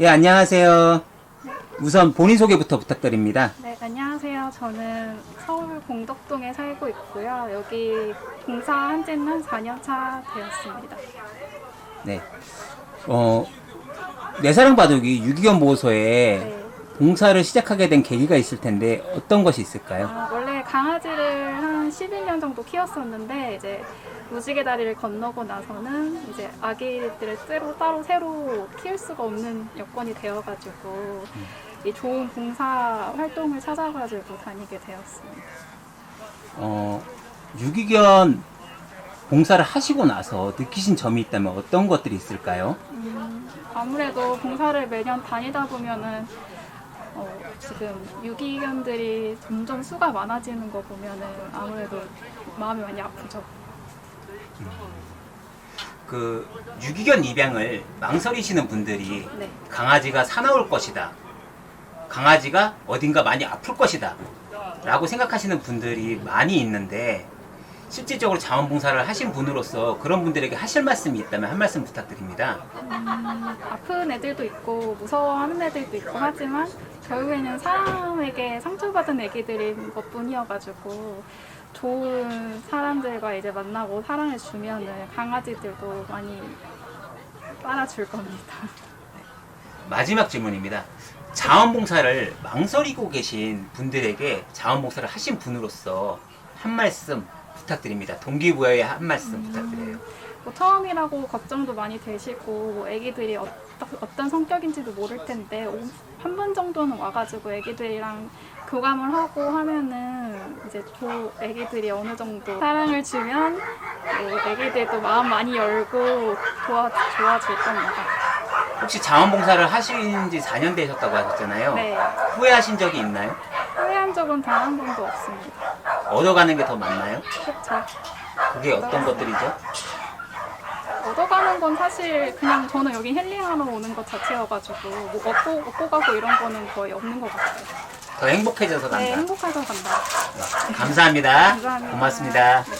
예, 안녕하세요. 우선 본인 소개부터 부탁드립니다. 네, 안녕하세요. 저는 서울 공덕동에 살고 있고요. 여기 봉사한 지는 4년 차 되었습니다. 네. 어, 내 사랑 바둑이 유기견 보호소에 네. 봉사를 시작하게 된 계기가 있을 텐데 어떤 것이 있을까요? 아, 원래 강아지를 한 11년 정도 키웠었는데 이제 무지개 다리를 건너고 나서는 이제 아기들을 따로, 따로 새로 키울 수가 없는 여건이 되어가지고 이 좋은 봉사 활동을 찾아가지고 다니게 되었습니다. 어, 유기견 봉사를 하시고 나서 느끼신 점이 있다면 어떤 것들이 있을까요? 음, 아무래도 봉사를 매년 다니다 보면은 어, 지금 유기견들이 점점 수가 많아지는 거 보면은 아무래도 마음이 많이 아프죠. 그 유기견 입양을 망설이시는 분들이 네. 강아지가 사나울 것이다. 강아지가 어딘가 많이 아플 것이다. 라고 생각하시는 분들이 많이 있는데 실질적으로 자원봉사를 하신 분으로서 그런 분들에게 하실 말씀이 있다면 한 말씀 부탁드립니다. 음, 아픈 애들도 있고 무서워하는 애들도 있고 하지만 결국에는 사람에게 상처받은 애기들인 것뿐이어가지고 좋은 사람들과 이제 만나고 사랑을 주면은 강아지들도 많이 따라줄 겁니다. 마지막 질문입니다. 자원봉사를 망설이고 계신 분들에게 자원봉사를 하신 분으로서 한 말씀 부탁드립니다. 동기부여의 한 말씀 부탁드려요. 뭐 처음이라고 걱정도 많이 되시고 뭐 애기들이 어떤, 어떤 성격인지도 모를 텐데 한 번 정도는 와가지고 애기들이랑 교감을 하고 하면은 이제 조 애기들이 어느 정도 사랑을 주면 뭐 애기들도 마음 많이 열고 도와 좋아질 겁니다. 혹시 자원봉사를 하신 지 4년 되셨다고 하셨잖아요. 네 후회하신 적이 있나요? 후회한 적은 단 한 번도 없습니다. 얻어가는 게 더 많나요? 그렇죠. 그게 어떤 것들이죠? 얻어가는 건 사실 그냥 저는 여기 힐링하러 오는 것 자체여가지고 뭐 얻고 얻고 가고 이런 거는 거의 없는 것 같아요. 더 행복해져서 네 간다. 행복해서 간다. 감사합니다. 감사합니다. 고맙습니다. 네.